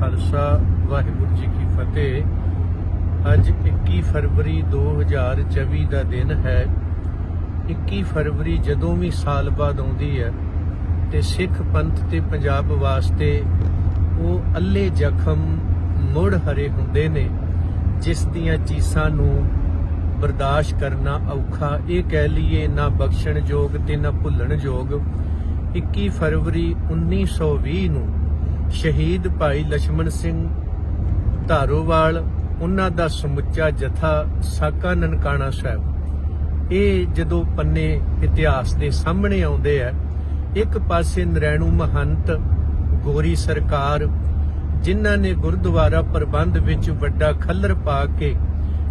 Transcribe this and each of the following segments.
ਖਾਲਸਾ, ਵਾਹਿਗੁਰੂ ਜੀ ਕੀ ਫਤਿਹ। ਅੱਜ 21 ਫਰਵਰੀ 2024 ਦਾ ਦਿਨ ਹੈ। 21 ਫਰਵਰੀ ਜਦੋਂ ਵੀ ਸਾਲ ਬਾਅਦ ਆਉਂਦੀ ਹੈ ਤੇ ਸਿੱਖ ਪੰਥ ਤੇ ਪੰਜਾਬ ਵਾਸਤੇ ਉਹ ਅੱਲੇ ਜ਼ਖਮ ਮੁੜ ਹਰੇ ਹੁੰਦੇ ਨੇ, ਜਿਸ ਦੀਆਂ ਚੀਸਾਂ ਨੂੰ ਬਰਦਾਸ਼ਤ ਕਰਨਾ ਔਖਾ। ਇਹ ਕਹਿ ਲਈਏ ਨਾ ਬਖਸ਼ਣ ਯੋਗ ਤੇ ਨਾ ਭੁੱਲਣ ਯੋਗ। 21 ਫਰਵਰੀ 1920 ਨੂੰ ਸ਼ਹੀਦ ਭਾਈ ਲక్ష్మణ ਸਿੰਘ ਧਾਰੋਵਾਲ, ਉਹਨਾਂ ਦਾ ਸਮੁੱਚਾ ਜਥਾ ਸਾਕਾ ਨਨਕਾਣਾ ਸਾਹਿਬ। ਇਹ ਜਦੋਂ ਪੰਨੇ ਇਤਿਹਾਸ ਦੇ ਸਾਹਮਣੇ ਆਉਂਦੇ ਆ, ਇੱਕ ਪਾਸੇ ਨਰੈਣੂ ਮਹੰਤ, ਗੋਰੀ ਸਰਕਾਰ, ਜਿਨ੍ਹਾਂ ਨੇ ਗੁਰਦੁਆਰਾ ਪ੍ਰਬੰਧ ਵਿੱਚ ਵੱਡਾ ਖੱਲਰ ਪਾ ਕੇ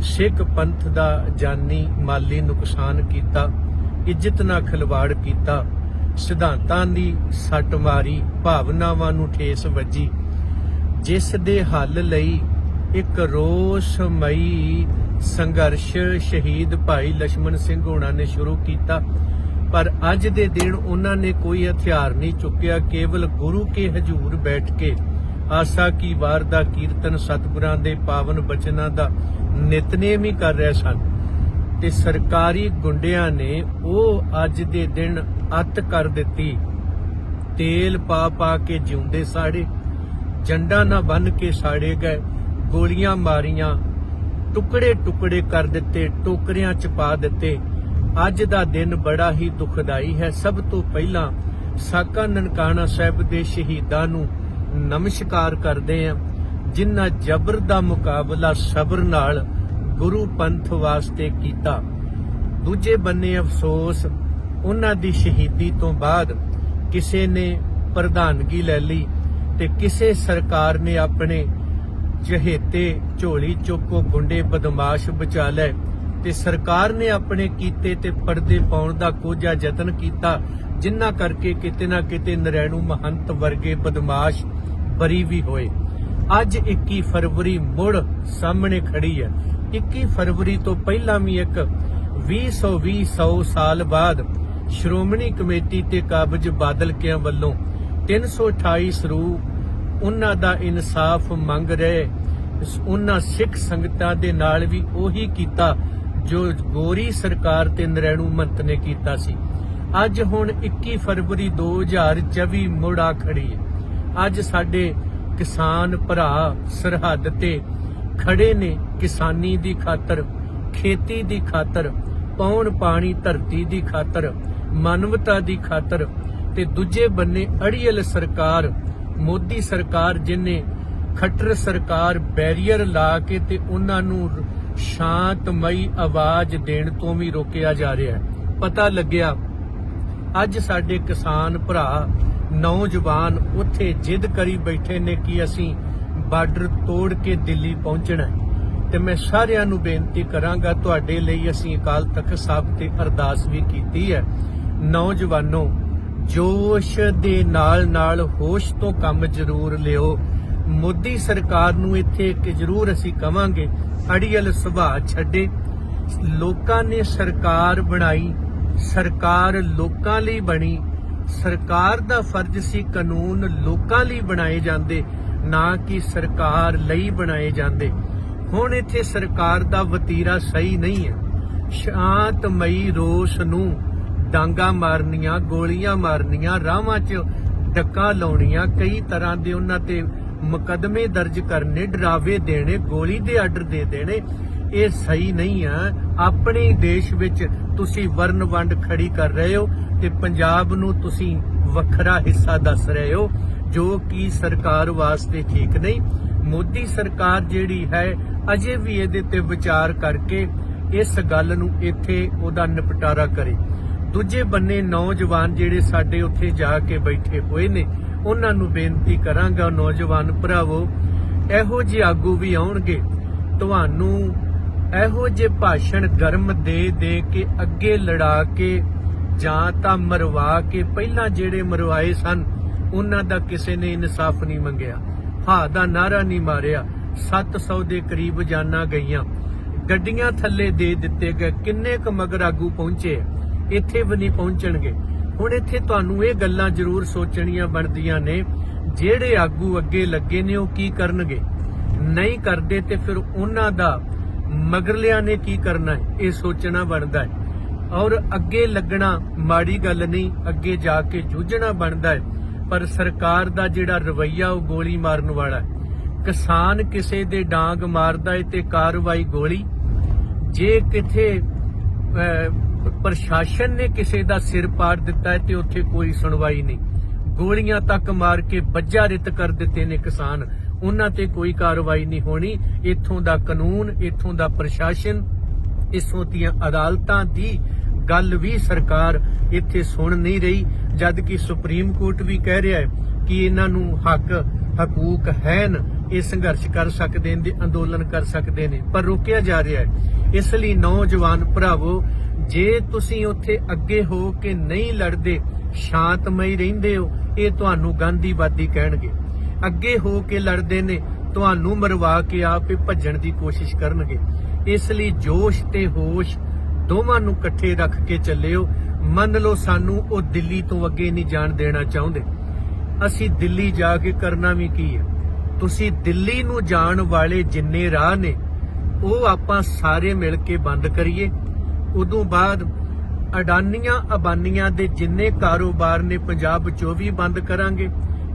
ਸਿੱਖ ਪੰਥ ਦਾ ਜਾਨੀ ਮਾਲੀ ਨੁਕਸਾਨ ਕੀਤਾ, ਇੱਜ਼ਤ ਨਾਲ ਖਿਲਵਾੜ ਕੀਤਾ ਸਿਧਾਂਤਾਂ ਦੀ ਸੱਟ ਮਾਰੀ ਭਾਵਨਾਵਾਂ ਨੂੰ ਠੇਸ ਵੱਜੀ, ਜਿਸ ਦੇ ਹੱਲ ਲਈ ਇੱਕ ਰੋਸ਼ਮਈ ਸੰਘਰਸ਼ ਸ਼ਹੀਦ ਭਾਈ ਲక్ష్మణ ਸਿੰਘ ਹੋਣਾ ਨੇ ਸ਼ੁਰੂ ਕੀਤਾ। ਪਰ ਅੱਜ ਦੇ ਦਿਨ ਉਹਨਾਂ ਨੇ ਕੋਈ ਹਥਿਆਰ ਨਹੀਂ ਚੁੱਕਿਆ, ਕੇਵਲ ਗੁਰੂ ਕੇ ਹਜ਼ੂਰ ਬੈਠ ਕੇ ਆਸਾ ਕੀ ਵਾਰ ਦਾ ਕੀਰਤਨ ਸਤਿਗੁਰਾਂ ਦੇ ਪਾਵਨ ਬਚਨਾਂ ਦਾ ਨਿਤਨੇਮ ਹੀ ਕਰ ਰਹੇ ਸਨ। ਤੇ ਸਰਕਾਰੀ ਗੁੰਡਿਆਂ ਨੇ ਉਹ ਅੱਜ ਦੇ ਦਿਨ ਅੱਤ ਕਰ ਦਿੱਤੀ। ਤੇਲ ਪਾ ਪਾ ਕੇ ਜਿਉਂਦੇ ਸਾੜੇ, ਜੰਡਾ ਨਾ ਬੰਨ ਕੇ ਸਾੜੇ ਗਏ, ਗੋਲੀਆਂ ਮਾਰੀਆਂ, ਟੁਕੜੇ ਟੁਕੜੇ ਕਰ ਦਿੱਤੇ, ਟੋਕਰਿਆਂ ਚ ਪਾ ਦਿੱਤੇ। ਅੱਜ ਦਾ ਦਿਨ ਬੜਾ ਹੀ ਦੁਖਦਾਈ ਹੈ। ਸਭ ਤੋਂ ਪਹਿਲਾਂ ਸਾਕਾ ਨਨਕਾਣਾ ਸਾਹਿਬ ਦੇ ਸ਼ਹੀਦਾਂ ਨੂੰ ਨਮਸਕਾਰ ਕਰਦੇ ਹਾਂ, ਜਿਨ੍ਹਾਂ ਜ਼ਬਰ ਦਾ ਮੁਕਾਬਲਾ ਸਬਰ ਨਾਲ ਗੁਰੂ ਪੰਥ ਵਾਸਤੇ ਕੀਤਾ। ਦੂਜੇ ਬੰਨੇ ਅਫਸੋਸ, ਉਹਨਾਂ ਦੀ ਸ਼ਹੀਦੀ ਤੋਂ ਬਾਅਦ ਕਿਸੇ ਨੇ ਪ੍ਰਧਾਨਗੀ ਲੈ ਲਈ ਤੇ ਕਿਸੇ ਸਰਕਾਰ ਨੇ ਆਪਣੇ ਚਹੇਤੇ ਝੋਲੀ ਚੁੱਕੋ ਗੁੰਡੇ ਬਦਮਾਸ਼ ਬਚਾ ਲੈ ਤੇ ਸਰਕਾਰ ਨੇ ਆਪਣੇ ਕੀਤੇ ਤੇ ਪਰਦੇ ਪਾਉਣ ਦਾ ਕੋਝਾ ਯਤਨ ਕੀਤਾ, ਜਿੰਨਾ ਕਰਕੇ ਕਿਤੇ ਨਾ ਕਿਤੇ ਨਰੈਣੂ ਮਹੰਤ ਵਰਗੇ ਬਦਮਾਸ਼ ਬਰੀ ਵੀ ਹੋਏ। ਅੱਜ 21 ਫਰਵਰੀ ਮੁੜ ਸਾਹਮਣੇ ਖੜੀ ਹੈ। 21 ਫਰਵਰੀ ਤੋਂ ਪਹਿਲਾਂ ਵੀ ਇੱਕ 2020 100 ਸਾਲ ਬਾਅਦ ਸ਼੍ਰੋਮਣੀ ਕਮੇਟੀ ਤੇ ਕਾਬਜ ਬਾਦਲ ਕਿਆਂ ਵੱਲੋਂ 328 ਸਰੂਪ ਉਹਨਾਂ ਦਾ ਇਨਸਾਫ ਮੰਗ ਰਹੇ। ਉਹਨਾਂ ਸਿੱਖ ਸੰਗਤਾਂ ਦੇ ਨਾਲ ਵੀ ਉਹੀ ਕੀਤਾ ਜੋ ਗੋਰੀ ਸਰਕਾਰ ਤੇ ਨਰੈਣੂ ਮੰਤ ਨੇ ਕੀਤਾ ਸੀ। ਅੱਜ ਹੁਣ 21 ਫਰਵਰੀ 2024 ਮੁੜ ਆ ਖੜੀ ਹੈ। ਅੱਜ ਸਾਡੇ ਕਿਸਾਨ ਭਰਾ ਸਰਹੱਦ ਤੇ ਖੜੇ ਨੇ ਕਿਸਾਨੀ ਦੀ ਖਾਤਰ, ਖੇਤੀ ਦੀ ਖਾਤਰ, ਪੌਣ ਪਾਣੀ ਧਰਤੀ ਦੀ ਖਾਤਰ, ਮਾਨਵਤਾ ਦੀ ਖਾਤਰ ਤੇ ਦੂਜੇ ਬੰਨੇ ਅੜੀਅਲ ਸਰਕਾਰ, ਮੋਦੀ ਸਰਕਾਰ ਜਿਨੇ ਖੱਟਰ ਸਰਕਾਰ, ਬੈਰੀਅਰ ਲਾ ਕੇ ਤੇ ਉਹਨਾਂ ਨੂੰ ਸ਼ਾਂਤਮਈ ਆਵਾਜ਼ ਦੇਣ ਤੋਂ ਵੀ ਰੋਕਿਆ ਜਾ ਰਿਹਾ ਹੈ। ਪਤਾ ਲੱਗਿਆ, ਅੱਜ ਸਾਡੇ ਕਿਸਾਨ ਭਰਾ ਨੌਜਵਾਨ ਉੱਥੇ ਜਿੱਦ ਕਰੀ ਬੈਠੇ ਨੇ ਕਿ ਅਸੀਂ ਬਾਰਡਰ ਤੋੜ ਕੇ ਦਿੱਲੀ ਪਹੁੰਚਣਾ ਤੇ ਮੈਂ ਸਾਰਿਆਂ ਨੂੰ ਬੇਨਤੀ ਕਰਾਂਗਾ, ਤੁਹਾਡੇ ਲਈ ਅਸੀਂ ਅਕਾਲ ਤਖਤ ਸਾਹਿਬ ਤੇ ਅਰਦਾਸ ਵੀ ਕੀਤੀ ਹੈ। ਨੌਜਵਾਨੋ, ਜੋਸ਼ ਦੇ ਨਾਲ ਨਾਲ ਹੋਸ਼ ਤੋਂ ਕੰਮ ਜ਼ਰੂਰ ਲਿਓ। ਮੋਦੀ ਸਰਕਾਰ ਨੂੰ ਇੱਥੇ ਇੱਕ ਜ਼ਰੂਰ ਅਸੀਂ ਕਵਾਂਗੇ, ਅੜੀਅਲ ਸੁਭਾਅ ਛੱਡੇ। ਲੋਕਾਂ ਨੇ ਸਰਕਾਰ ਬਣਾਈ, ਸਰਕਾਰ ਲੋਕਾਂ ਲਈ ਬਣੀ। ਸਰਕਾਰ ਦਾ ਫਰਜ਼ ਸੀ ਕਾਨੂੰਨ ਲੋਕਾਂ ਲਈ ਬਣਾਏ ਜਾਂਦੇ। ਨਾ ਕਿ ਸਰਕਾਰ ਲਈ ਬਣਾਏ ਜਾਂਦੇ। ਹੁਣ ਇੱਥੇ ਸਰਕਾਰ ਦਾ ਵਤੀਰਾ ਸਹੀ ਨਹੀਂ ਹੈ। ਸ਼ਾਂਤਮਈ ਰੋਸ ਨੂੰ ਡਾਂਗਾ ਮਾਰਨੀਆਂ, ਗੋਲੀਆਂ ਮਾਰਨੀਆਂ ਰਾਹਾਂ 'ਚ ਡੱਕਾ ਲਾਉਣੀਆਂ, ਕਈ ਤਰ੍ਹਾਂ ਦੇ ਉਹਨਾਂ ਤੇ ਮੁਕਦਮੇ ਦਰਜ ਕਰਨੇ, ਡਰਾਵੇ ਦੇਣੇ, ਗੋਲੀ ਦੇ ਆਰਡਰ ਦੇ ਦੇਣੇ, ਇਹ ਸਹੀ ਨਹੀਂ ਆ ਆਪਣੇ ਦੇਸ਼ ਵਿੱਚ ਤੁਸੀਂ ਵਰਨ ਵੰਡ ਖੜੀ ਕਰ ਰਹੇ ਹੋ ਤੇ ਪੰਜਾਬ ਨੂੰ ਤੁਸੀਂ ਵੱਖਰਾ ਹਿੱਸਾ ਦੱਸ ਰਹੇ ਹੋ। ਜੋ ਕਿ ਸਰਕਾਰ ਵਾਸਤੇ ਠੀਕ ਨਹੀਂ। ਮੋਦੀ ਸਰਕਾਰ ਜਿਹੜੀ ਹੈ, ਅਜੇ ਵੀ ਇਹਦੇ ਤੇ ਵਿਚਾਰ ਕਰਕੇ ਇਸ ਗੱਲ ਨੂੰ ਇੱਥੇ ਉਹਦਾ ਨਿਪਟਾਰਾ ਕਰੇ। ਦੂਜੇ ਬੰਨੇ ਨੌਜਵਾਨ ਜਿਹੜੇ ਸਾਡੇ ਉੱਥੇ ਜਾ ਕੇ ਬੈਠੇ ਹੋਏ ਨੇ, ਉਹਨਾਂ ਨੂੰ ਬੇਨਤੀ ਕਰਾਂਗਾ ਨੌਜਵਾਨ ਭਰਾਵੋ, ਇਹੋ ਜਿਹੇ ਆਗੂ ਵੀ ਆਉਣਗੇ। ਤੁਹਾਨੂੰ ਇਹੋ ਜਿਹੇ ਭਾਸ਼ਣ ਗਰਮ ਦੇ ਦੇ ਕੇ ਅੱਗੇ ਲੜਾ ਕੇ ਜਾਂ ਤਾਂ ਮਰਵਾ ਕੇ, ਪਹਿਲਾਂ ਜਿਹੜੇ ਮਰਵਾਏ ਸਨ ਉਹਨਾਂ ਦਾ ਕਿਸੇ ਨੇ ਇਨਸਾਫ ਨਹੀਂ ਮੰਗਿਆ। ਹਾਂ, ਦਾ ਨਾਰਾ ਨਹੀਂ ਮਾਰਿਆ। 700 ਦੇ ਕਰੀਬ ਜਾਨਾਂ ਗਈਆਂ। ਗੱਡੀਆਂ ਥੱਲੇ ਦੇ ਦਿੱਤੇ ਗਏ। ਕਿੰਨੇ ਕੁ ਮਗਰ ਆਗੂ ਪਹੁੰਚੇ? ਆ? ਇੱਥੇ ਵੀ ਨਹੀਂ ਪਹੁੰਚਣਗੇ। ਹੁਣ ਇੱਥੇ ਤੁਹਾਨੂੰ ਇਹ ਗੱਲਾਂ ਜ਼ਰੂਰ ਸੋਚਣੀਆਂ ਬਣਦੀਆਂ ਨੇ, ਜਿਹੜੇ ਆਗੂ ਅੱਗੇ ਲੱਗੇ ਨੇ ਉਹ ਕੀ ਕਰਨਗੇ? ਨਹੀਂ ਕਰਦੇ ਤੇ ਫਿਰ ਉਹਨਾਂ ਦਾ ਮਗਰਲਿਆਂ ਨੇ ਕੀ ਕਰਨਾ ਹੈ? ਇਹ ਸੋਚਣਾ ਬਣਦਾ ਹੈ। ਔਰ ਅੱਗੇ ਲੱਗਣਾ ਮਾੜੀ ਗੱਲ ਨਹੀਂ, ਅੱਗੇ ਜਾ ਕੇ ਜੂਝਣਾ ਬਣਦਾ ਹੈ। ਪਰ ਸਰਕਾਰ ਦਾ ਜਿਹੜਾ ਰਵਈਆ ਉਹ ਗੋਲੀ ਮਾਰਨ ਵਾਲਾ ਕਿਸਾਨ ਕਿਸੇ ਦੇ ਡਾਂਗ ਮਾਰਦਾ ਹੈ ਤੇ ਕਾਰਵਾਈ ਗੋਲੀ। ਜੇ ਕਿਥੇ ਪ੍ਰਸ਼ਾਸਨ ਨੇ ਕਿਸੇ ਦਾ ਸਿਰ ਪਾੜ ਦਿੱਤਾ ਹੈ ਤੇ ਉੱਥੇ ਕੋਈ ਸੁਣਵਾਈ ਨਹੀਂ। ਗੋਲੀਆਂ ਤੱਕ ਮਾਰ ਕੇ ਬੱਜਾ ਰਿਤ ਕਰ ਦਿੱਤੇ ਨੇ ਕਿਸਾਨ। ਉਹਨਾਂ ਤੇ ਕੋਈ ਕਾਰਵਾਈ ਨਹੀਂ ਹੋਣੀ। ਇੱਥੋਂ ਦਾ ਕਾਨੂੰਨ, ਇੱਥੋਂ ਦਾ ਪ੍ਰਸ਼ਾਸਨ ਇਸੋਂ ਦੀਆਂ ਅਦਾਲਤਾਂ ਦੀ ਗੱਲ ਵੀ ਸਰਕਾਰ ਇੱਥੇ ਸੁਣ ਨਹੀਂ ਰਹੀ ਜਦ ਕਿ ਸੁਪਰੀਮ ਕੋਰਟ ਵੀ ਕਹਿ ਰਿਹਾ ਹੈ ਕਿ ਇਹਨਾਂ ਨੂੰ ਹੱਕ, ਹਕੂਕ ਹਨ, ਇਹ ਸੰਘਰਸ਼ ਕਰ ਸਕਦੇ ਨੇ, ਅੰਦੋਲਨ ਕਰ ਸਕਦੇ ਨੇ। ਪਰ ਰੋਕਿਆ ਜਾ ਰਿਹਾ ਹੈ। ਇਸ ਲਈ ਨੌਜਵਾਨ ਭਰਾਵੋ, ਜੇ ਤੁਸੀਂ ਉੱਥੇ ਅੱਗੇ ਹੋ ਕੇ ਨਹੀਂ ਲੜਦੇ, ਸ਼ਾਂਤਮਈ ਰਹਿੰਦੇ ਹੋ, ਇਹ ਤੁਹਾਨੂੰ ਗਾਂਧੀਵਾਦੀ ਕਹਿਣਗੇ। ਅੱਗੇ ਹੋ ਕੇ ਲੜਦੇ ਨੇ, ਤੁਹਾਨੂੰ ਮਰਵਾ ਕੇ ਆਪੇ ਭੱਜਣ ਦੀ ਕੋਸ਼ਿਸ਼ ਕਰਨਗੇ। ਇਸ ਲਈ ਜੋਸ਼ ਤੇ ਹੋਸ਼ ਦੋਵਾਂ ਨੂੰ ਇਕੱਠੇ ਰੱਖ ਕੇ ਚੱਲਿਓ। ਮੰਨ ਲਓ ਸਾਨੂੰ ਉਹ ਦਿੱਲੀ ਤੋਂ ਅੱਗੇ ਨਹੀਂ ਜਾਣ ਦੇਣਾ ਚਾਹੁੰਦੇ। ਅਸੀਂ ਦਿੱਲੀ ਜਾ ਕੇ ਕਰਨਾ ਵੀ ਕੀ ਹੈ ਤੁਸੀਂ ਦਿੱਲੀ ਨੂੰ ਜਾਣ ਵਾਲੇ ਜਿੰਨੇ ਰਾਹ ਨੇ, ਉਹ ਆਪਾਂ ਸਾਰੇ ਮਿਲ ਕੇ ਬੰਦ ਕਰੀਏ। ਉਦੋਂ ਬਾਅਦ ਅਡਾਨੀਆਂ ਅਬਾਨੀਆਂ ਦੇ ਜਿੰਨੇ ਕਾਰੋਬਾਰ ਨੇ ਪੰਜਾਬ 'ਚੋਂ ਵੀ ਬੰਦ ਕਰਾਂਗੇ।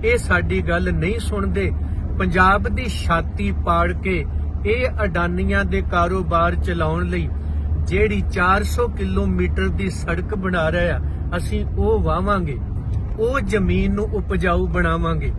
ਇਹ ਸਾਡੀ ਗੱਲ ਨਹੀਂ ਸੁਣਦੇ। ਪੰਜਾਬ ਦੀ ਛਾਤੀ ਪਾੜ ਕੇ ਇਹ ਅਡਾਨੀਆਂ ਦੇ ਕਾਰੋਬਾਰ ਚਲਾਉਣ ਲਈ ਜਿਹੜੀ 400 ਕਿਲੋਮੀਟਰ ਦੀ ਸੜਕ ਬਣਾ ਰਿਹਾ ਆ, ਅਸੀਂ ਉਹ ਵਾਵਾਂਗੇ। ਉਹ ਜ਼ਮੀਨ ਨੂੰ ਉਪਜਾਊ ਬਣਾਵਾਂਗੇ।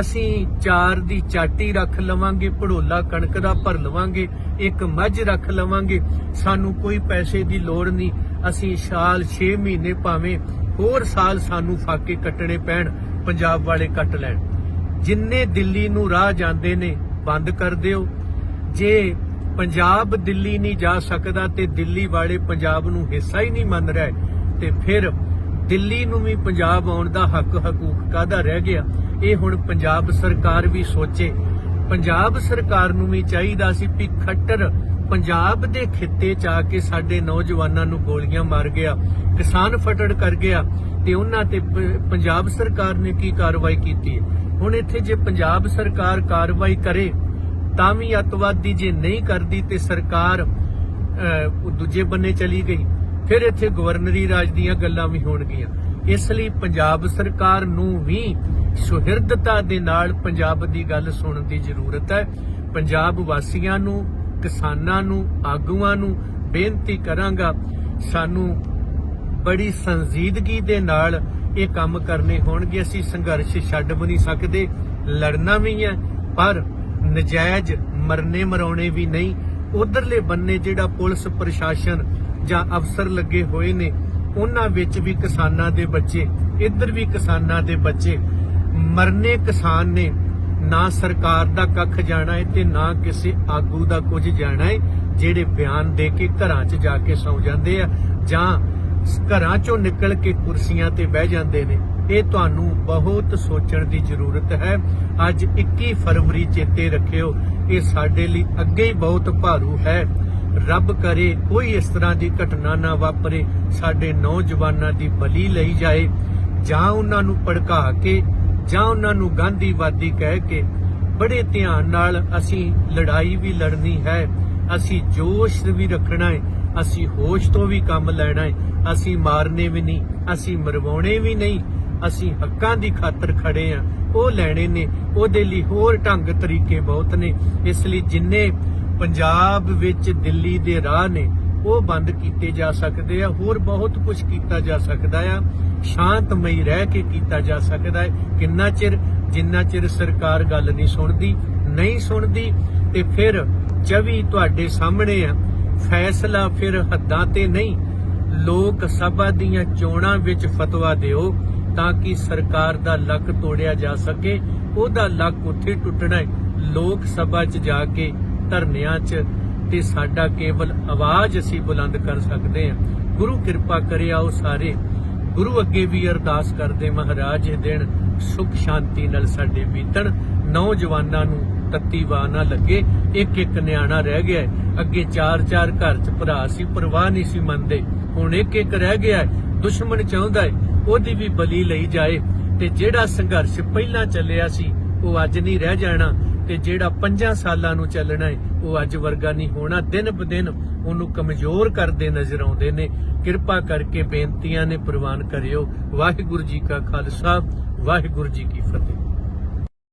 ਅਸੀਂ ਚਾਰ ਦੀ ਚਾਟੀ ਰੱਖ ਲਵਾਂਗੇ, ਭੜੋਲਾ ਕਣਕ ਦਾ ਭਰ ਲਵਾਂਗੇ, ਇੱਕ ਮੱਝ ਰੱਖ ਲਵਾਂਗੇ। ਸਾਨੂੰ ਕੋਈ ਪੈਸੇ ਦੀ ਲੋੜ ਨਹੀਂ। ਅਸੀਂ ਸਾਲ 6 ਮਹੀਨੇ ਭਾਵੇਂ ਹੋਰ ਸਾਲ ਸਾਨੂੰ ਫਾਕੇ ਕੱਟਣੇ ਪੈਣ, ਪੰਜਾਬ ਵਾਲੇ ਕੱਟ ਲੈਣ। ਜਿੰਨੇ ਦਿੱਲੀ ਨੂੰ ਰਾਹ ਜਾਂਦੇ ਨੇ, ਬੰਦ ਕਰ ਦਿਓ। ਜੇ ਪੰਜਾਬ ਦਿੱਲੀ ਨਹੀਂ ਜਾ ਸਕਦਾ ਤੇ ਦਿੱਲੀ ਵਾਲੇ ਪੰਜਾਬ ਨੂੰ ਹਿੱਸਾ ਹੀ ਨਹੀਂ ਮੰਨ ਰਹੇ। ਤੇ ਫਿਰ ਦਿੱਲੀ ਨੂੰ ਵੀ ਪੰਜਾਬ ਆਉਣ ਦਾ ਹੱਕ ਹਕੂਕ ਕਾਦਾ ਰਹਿ ਗਿਆ? ਇਹ ਹੁਣ ਪੰਜਾਬ ਸਰਕਾਰ ਵੀ ਸੋਚੇ। ਪੰਜਾਬ ਸਰਕਾਰ ਨੂੰ ਵੀ ਚਾਹੀਦਾ ਸੀ ਵੀ ਖੱਟਰ ਪੰਜਾਬ ਦੇ ਖਿੱਤੇ ਚ ਆ ਕੇ ਸਾਡੇ ਨੌਜਵਾਨਾਂ ਨੂੰ ਗੋਲੀਆਂ ਮਾਰ ਗਿਆ, ਕਿਸਾਨ ਫਟੜ ਕਰ ਗਿਆ ਤੇ ਉਹਨਾਂ ਤੇ ਪੰਜਾਬ ਸਰਕਾਰ ਨੇ ਕੀ ਕਾਰਵਾਈ ਕੀਤੀ ਹੁਣ ਇੱਥੇ ਜੇ ਪੰਜਾਬ ਸਰਕਾਰ ਕਾਰਵਾਈ ਕਰੇ ਤਾਂ ਵੀ ਅੱਤਵਾਦੀ ਜੇ ਨਹੀਂ ਕਰਦੀ ਤੇ ਸਰਕਾਰ ਦੂਜੇ ਬੰਨੇ ਚਲੀ ਗਈ, ਫਿਰ ਇੱਥੇ ਗਵਰਨਰੀ ਰਾਜ ਦੀਆਂ ਗੱਲਾਂ ਵੀ ਹੋਣਗੀਆਂ। ਇਸ ਲਈ ਪੰਜਾਬ ਸਰਕਾਰ ਨੂੰ ਵੀ ਸੁਹਿਰਦਤਾ ਦੇ ਨਾਲ ਪੰਜਾਬ ਦੀ ਗੱਲ ਸੁਣਨ ਦੀ ਜ਼ਰੂਰਤ ਹੈ। ਪੰਜਾਬ ਵਾਸੀਆਂ ਨੂੰ, ਕਿਸਾਨਾਂ ਨੂੰ, ਆਗੂਆਂ ਨੂੰ ਬੇਨਤੀ ਕਰਾਂਗਾ, ਸਾਨੂੰ ਬੜੀ ਸੰਜੀਦਗੀ ਦੇ ਨਾਲ ਇਹ ਕੰਮ ਕਰਨੇ ਹੋਣਗੇ। ਅਸੀਂ ਸੰਘਰਸ਼ ਛੱਡ ਵੀ ਨਹੀਂ ਸਕਦੇ, ਲੜਨਾ ਵੀ ਹੈ, ਪਰ ਨਜਾਇਜ਼ ਮਰਨੇ ਮਰਾਉਣੇ ਵੀ ਨਹੀਂ। ਉਧਰਲੇ ਬੰਨੇ ਜਿਹੜਾ ਪੁਲਿਸ ਪ੍ਰਸ਼ਾਸਨ ਜਾਂ ਅਫਸਰ ਲੱਗੇ ਹੋਏ ਨੇ, ਉਹਨਾਂ ਵਿੱਚ ਵੀ ਕਿਸਾਨਾਂ ਦੇ ਬੱਚੇ, ਇੱਧਰ ਵੀ ਕਿਸਾਨਾਂ ਦੇ ਬੱਚੇ। ਮਰਨੇ ਕਿਸਾਨ ਨੇ ਨਾ ਸਰਕਾਰ ਦਾ ਕੱਖ ਜਾਣਾ ਹੈ ਤੇ ਨਾ ਕਿਸੇ ਆਗੂ ਦਾ ਕੁਝ ਜਾਣਾ ਹੈ ਜਿਹੜੇ ਬਿਆਨ ਦੇ ਕੇ ਘਰਾਂ 'ਚ ਜਾ ਕੇ ਸੌ ਜਾਂਦੇ ਆ ਜਾਂ ਘਰਾਂ 'ਚੋਂ ਨਿਕਲ ਕੇ ਕੁਰਸੀਆਂ ਤੇ ਬਹਿ ਜਾਂਦੇ ਨੇ। ਇਹ ਤੁਹਾਨੂੰ ਬਹੁਤ ਸੋਚਣ ਦੀ ਜ਼ਰੂਰਤ ਹੈ। ਅੱਜ 21 ਫਰਵਰੀ ਚੇਤੇ ਰੱਖਿਓ, ਇਹ ਸਾਡੇ ਲਈ ਅੱਗੇ ਹੀ ਬਹੁਤ ਭਾਰੂ ਹੈ। ਰੱਬ ਕਰੇ ਕੋਈ ਇਸ ਤਰ੍ਹਾਂ ਦੀ ਘਟਨਾ ਨਾ ਵਾਪਰੇ, ਸਾਡੇ ਨੌਜਵਾਨਾਂ ਦੀ ਬਲੀ ਲਈ ਜਾਏ। ਜਾਂ ਉਹਨਾਂ ਨੂੰ ਭੜਕਾ ਕੇ, ਜਾਂ ਉਹਨਾਂ ਨੂੰ ਗਾਂਧੀਵਾਦੀ ਕਹਿ ਕੇ, ਬੜੇ ਧਿਆਨ ਨਾਲ ਅਸੀਂ ਲੜਾਈ ਵੀ ਲੜਨੀ ਹੈ, ਅਸੀਂ ਜੋਸ਼ ਵੀ ਰੱਖਣਾ ਹੈ, ਅਸੀਂ ਹੋਸ਼ ਤੋਂ ਵੀ ਕੰਮ ਲੈਣਾ ਹੈ, ਅਸੀਂ ਮਾਰਨੇ ਵੀ ਨਹੀਂ, ਅਸੀਂ ਮਰਵਾਉਣੇ ਵੀ ਨਹੀਂ ਅਸੀਂ ਹੱਕਾਂ ਦੀ ਖਾਤਰ ਖੜੇ ਆ। ਉਹ ਲੈਣੇ ਨੇ, ਉਹਦੇ ਲਈ ਹੋਰ ਢੰਗ ਤਰੀਕੇ ਬਹੁਤ ਨੇ। ਇਸ ਲਈ ਜਿੰਨੇ ਪੰਜਾਬ ਵਿੱਚ ਦਿੱਲੀ ਦੇ ਰਾਹ ਨੇ, ਉਹ ਬੰਦ ਕੀਤੇ ਜਾ ਸਕਦੇ ਆ, ਹੋਰ ਬਹੁਤ ਕੁਝ ਕੀਤਾ ਜਾ ਸਕਦਾ ਆ। ਸ਼ਾਂਤਮਈ ਰਹਿ ਕੇ ਕੀਤਾ ਜਾ ਸਕਦਾ ਹੈ। ਕਿੰਨਾ ਚਿਰ, ਜਿੰਨਾ ਚਿਰ ਸਰਕਾਰ ਗੱਲ ਨਹੀਂ ਸੁਣਦੀ ਨਹੀਂ ਸੁਣਦੀ, ਤੇ ਫਿਰ ਚਵੀ ਤੁਹਾਡੇ ਸਾਹਮਣੇ ਆ। ਫੈਸਲਾ ਫਿਰ ਹੱਦਾਂ ਤੇ ਨਹੀਂ। ਲੋਕ ਸਭਾ ਦੀਆਂ ਚੋਣਾਂ ਵਿੱਚ ਫਤਵਾ ਦਿਓ। ਤਾਂ ਕਿ ਸਰਕਾਰ ਦਾ ਲੱਕ ਤੋੜਿਆ ਜਾ ਸਕੇ। ਉਹਦਾ ਲੱਕ ਉੱਥੇ ਟੁੱਟਣਾ ਹੈ। ਲੋਕ ਸਭਾ 'ਚ ਜਾ ਕੇ ਧਰਨਿਆਂ 'ਚ ਤੇ ਸਾਡਾ ਕੇਵਲ ਆਵਾਜ਼ ਅਸੀਂ ਬੁਲੰਦ ਕਰ ਸਕਦੇ ਹਾਂ। ਗੁਰੂ ਕਿਰਪਾ ਕਰੇ ਆਓ ਸਾਰੇ। ਗੁਰੂ ਅੱਗੇ ਵੀ ਅਰਦਾਸ ਕਰਦੇ ਮਹਾਰਾਜ, ਇਹ ਦਿਨ ਸੁਖ ਸ਼ਾਂਤੀ ਨਾਲ ਸਾਡੇ ਬੀਤਣ। ਨੌਜਵਾਨਾਂ ਨੂੰ ਤੱਤੀ ਵਾਹ ਨਾ ਲੱਗੇ। ਇੱਕ ਇੱਕ ਨਿਆਣਾ ਰਹਿ ਗਿਆ ਅੱਗੇ ਚਾਰ ਚਾਰ ਘਰ ਚ ਭਰਾ ਸੀ, ਪਰਵਾਹ ਨਹੀਂ ਸੀ ਮੰਨਦੇ। ਹੁਣ ਇੱਕ ਇੱਕ ਰਹਿ ਗਿਆ ਦੁਸ਼ਮਣ ਚਾਹੁੰਦਾ ਹੈ। ਉਹਦੀ ਵੀ ਬਲੀ ਲਈ ਜਾਏ। ਤੇ ਜਿਹੜਾ ਸੰਘਰਸ਼ ਪਹਿਲਾਂ ਚੱਲਿਆ ਸੀ, ਉਹ ਅੱਜ ਨਹੀਂ ਰਹਿ ਜਾਣਾ। ਤੇ ਜਿਹੜਾ 5 ਸਾਲਾਂ ਨੂੰ ਚੱਲਣਾ ਹੈ ਉਹ ਅੱਜ ਵਰਗਾ ਨਹੀਂ ਹੋਣਾ। ਦਿਨ ਬਦਿਨ ਉਹਨੂੰ ਕਮਜ਼ੋਰ ਕਰਦੇ ਨਜ਼ਰ ਆਉਂਦੇ ਨੇ। ਕਿਰਪਾ ਕਰਕੇ ਬੇਨਤੀਆਂ ਨੇ ਪ੍ਰਵਾਨ ਕਰਿਓ। ਵਾਹਿਗੁਰੂ ਜੀ ਕਾ ਖਾਲਸਾ, ਵਾਹਿਗੁਰੂ ਜੀ ਕੀ ਫਤਿਹ।